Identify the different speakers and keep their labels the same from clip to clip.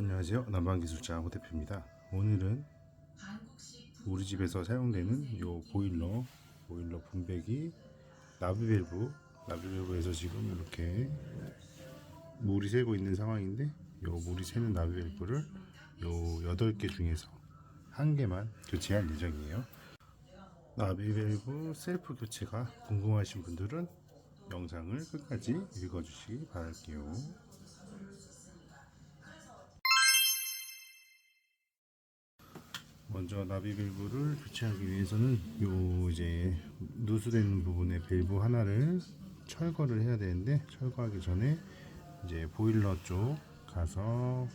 Speaker 1: 안녕하세요. 난방기술자 호 대표입니다. 오늘은 우리 집에서 사용되는 요 보일러, 보일러 분배기 나비 밸브, 나비 밸브에서 지금 이렇게 물이 새고 있는 상황인데 요 물이 새는 나비 밸브를 요 8개 중에서 한 개만 교체할 예정이에요. 나비 밸브 셀프 교체가 궁금하신 분들은 영상을 끝까지 읽어주시기 바랄게요. 먼저 나비 밸브를 교체하기 위해서는 요 이제 누수되는 부분의 밸브 하나를 철거를 해야 되는데 철거하기 전에 이제 보일러 쪽 가서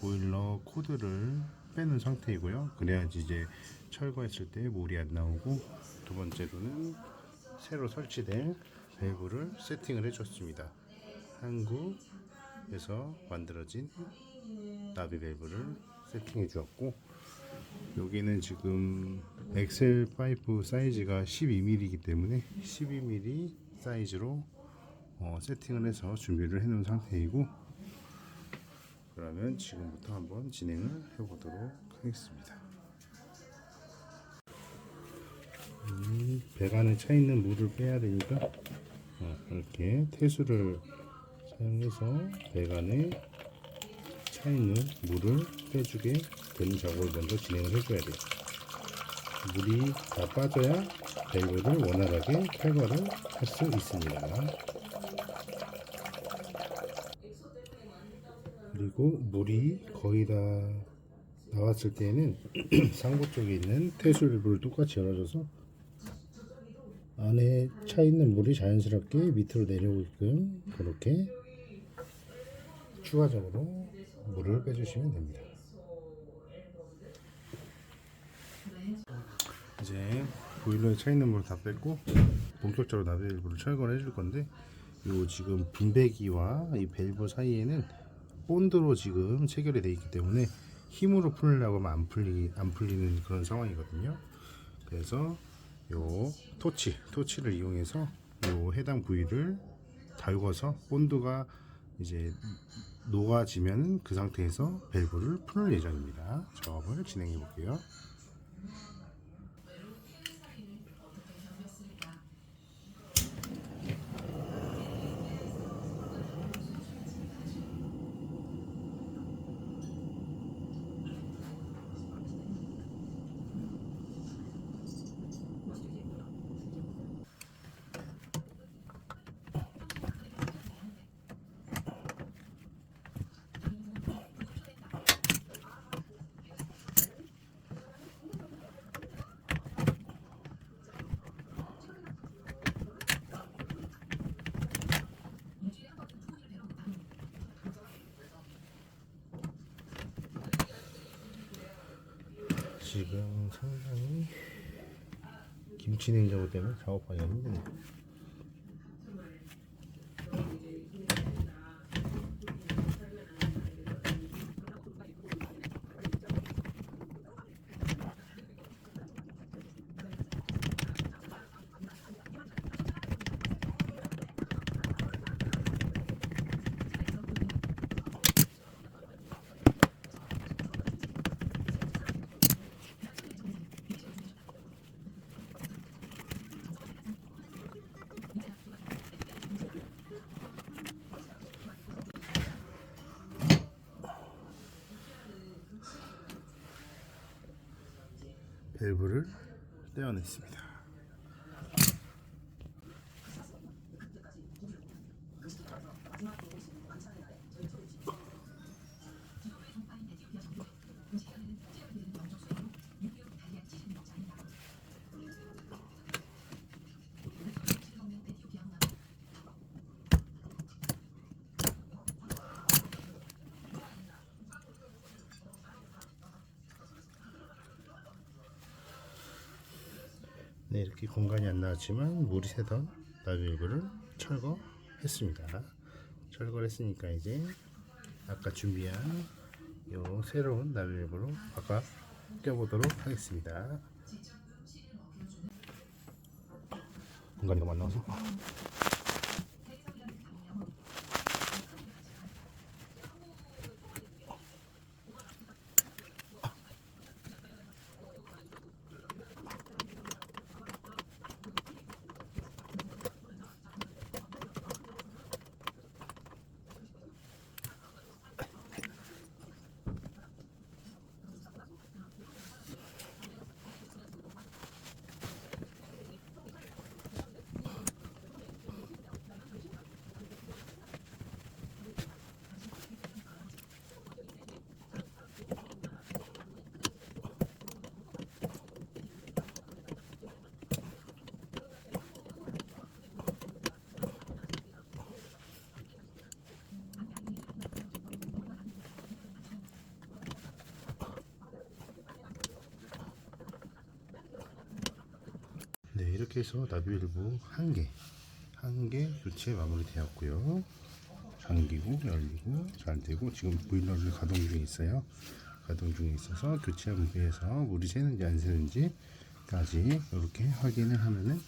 Speaker 1: 보일러 코드를 빼는 상태이고요. 그래야지 이제 철거했을 때 물이 안 나오고 두 번째로는 새로 설치될 밸브를 세팅을 해줬습니다. 한국에서 만들어진 나비 밸브를 세팅해 주었고 여기는 지금 엑셀 파이프 사이즈가 12mm이기 때문에 12mm 사이즈로 어, 세팅을 해서 준비를 해 놓은 상태이고 그러면 지금부터 한번 진행을 해 보도록 하겠습니다. 음, 배관에 차 있는 물을 빼야 되니까 어, 이렇게 태수를 사용해서 배관에 차 있는 물을 빼주게 되는 작업을 먼저 진행을 해줘야 돼요. 물이 다 빠져야 밸브를 원활하게 탈거를 할 수 있습니다. 그리고 물이 거의 다 나왔을 때에는 상부 쪽에 있는 태수 밸브를 똑같이 열어줘서 안에 차 있는 물이 자연스럽게 밑으로 내려오게끔 그렇게 추가적으로 물을 빼주시면 됩니다. 이제 보일러에 차 있는 물 다 뺐고 본격적으로 나벨브를 철거를 해줄 건데 요 지금 분배기와 이 밸브 사이에는 본드로 지금 체결이 되어 있기 때문에 힘으로 풀려고 하면 안 풀리 안 풀리는 그런 상황이거든요. 그래서 요 토치 토치를 이용해서 요 해당 부위를 달궈서 본드가 이제 녹아지면 그 상태에서 밸브를 풀 예정입니다. 작업을 진행해 볼게요. 지금 상당히 김치 냉장고 때문에 작업하기가 힘드네요. 밸브를 떼어냈습니다. 네, 이렇게 공간이 안 나왔지만 물이 새던 나비밸브를 철거했습니다. 철거를 했으니까 이제 아까 준비한 요 새로운 나비밸브로 바꿔 껴보도록 하겠습니다. 공간이 너무 안 나와서 이렇게 해서 나비일부 한 개, 한 개 교체 마무리되었고요. 잠기고 열리고 잘 되고 지금 보일러를 가동 중에 있어요. 가동 중에 있어서 교체 무게에서 물이 새는지 안 새는지까지 이렇게 확인을 하면은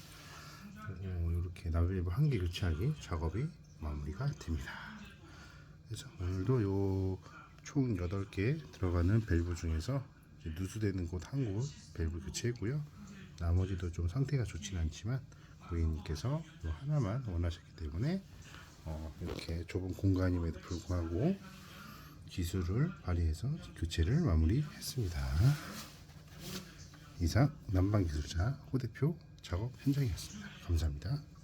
Speaker 1: 이렇게 나비일부 한 개 교체하기 작업이 마무리가 됩니다. 그래서 오늘도 요총 8개 들어가는 밸브 중에서 누수되는 곳 한 곳 밸브 교체했고요. 나머지도 좀 상태가 좋지는 않지만 고객님께서 요 하나만 원하셨기 때문에 어, 이렇게 좁은 공간임에도 불구하고 기술을 발휘해서 교체를 마무리했습니다. 이상 난방 기술자 호 대표 작업 현장이었습니다. 감사합니다.